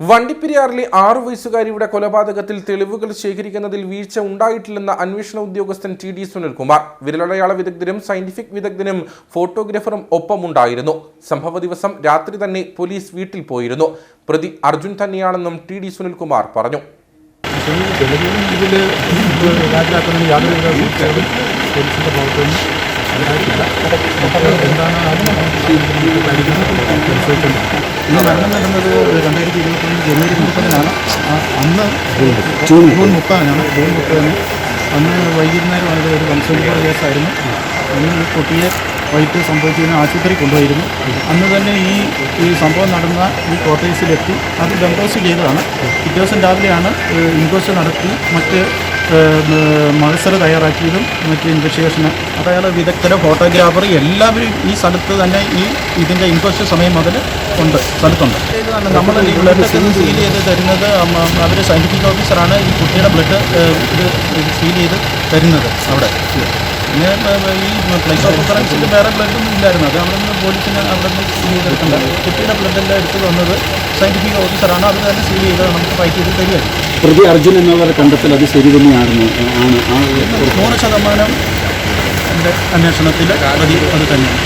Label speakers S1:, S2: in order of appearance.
S1: വണ്ടിപ്പെരിയാറിലെ ആറു വയസ്സുകാരിയുടെ കൊലപാതകത്തിൽ തെളിവുകൾ ശേഖരിക്കുന്നതിൽ വീഴ്ച ഉണ്ടായിട്ടില്ലെന്ന അന്വേഷണ ഉദ്യോഗസ്ഥൻ ടി ഡി സുനിൽകുമാർ. വിരലടയാള വിദഗ്ധരും സയന്റിഫിക് വിദഗ്ധനും ഫോട്ടോഗ്രാഫറും ഒപ്പമുണ്ടായിരുന്നു. സംഭവ ദിവസം രാത്രി തന്നെ പോലീസ് വീട്ടിൽ പോയിരുന്നു. പ്രതി അർജുൻ തന്നെയാണെന്നും ടി ഡി സുനിൽകുമാർ പറഞ്ഞു.
S2: എന്താണ് ഈ മരണം നടന്നത് രണ്ടായിരത്തി ഇരുപത്തൊന്ന് ജനുവരി മുപ്പതിനാണ്. അന്ന് ജൂൺ മുപ്പതിനാണ്. ജൂൺ മുപ്പതിന് അന്ന് വൈകുന്നേരമായത് ഒരു കൺസൾട്ടിംഗ് കേസായിരുന്നു. അന്ന് ഈ കുട്ടിയെ വൈകിട്ട് സംഭവിച്ചതിന് ആശുപത്രി കൊണ്ടുപോയിരുന്നു. അന്ന് തന്നെ ഈ ഈ സംഭവം നടന്ന ഈ കോട്ടേഴ്സിലെത്തി അത് ബംഡോസ് ചെയ്തതാണ്. പിറ്റേ ദിവസം രാവിലെയാണ് ഇൻക്വസ്റ്റ് നടത്തി മറ്റ് മത്സര തയ്യാറാക്കിയതും മറ്റ് ഇൻവെസ്റ്റിഗേഷന് അതായത് വിദഗ്ധര ഫോട്ടോഗ്രാഫർ എല്ലാവരും ഈ സ്ഥലത്ത് തന്നെ ഈ ഇതിന്റെ ഇൻക്വസ്റ്റ് സമയം മുതൽ ഉണ്ട് സ്ഥലത്തുണ്ട് നമ്മൾ ഈ ബ്ലഡ് സീൽ ചെയ്ത് തരുന്നത് അവർ സയന്റിഫിക് ഓഫീസറാണ് ഈ കുട്ടിയുടെ ബ്ലഡ് ഇത് സീൽ ചെയ്ത് തരുന്നത് അവിടെ. പിന്നെ ഈ പ്ലേസ് ഓഫ് റെഫറൻസിൽ വേറെ ബ്ലഡൊന്നും ഇല്ലായിരുന്നു. അത് അവിടെ നിന്ന് പോലീസിന് അവിടെ നിന്ന് സീൽ ചെയ്തെടുക്കണ്ട കുട്ടിയുടെ ബ്ലഡെല്ലാം എടുത്ത് വന്നത് സയന്റിഫിക് ഓഫീസറാണ് അത് തന്നെ സീൽ ചെയ്ത് നമുക്ക് ഫൈറ്റ് ചെയ്ത് തരികയായിരുന്നു
S3: പ്രതി അർജുൻ എന്നവരെ കണ്ടെത്തൽ അത് ശരി തന്നെയായിരുന്നു ആണ് ആ
S2: നൂറ് ശതമാനം എന്റെ അന്വേഷണത്തിൽ പ്രതി അത് തന്നെയാണ്.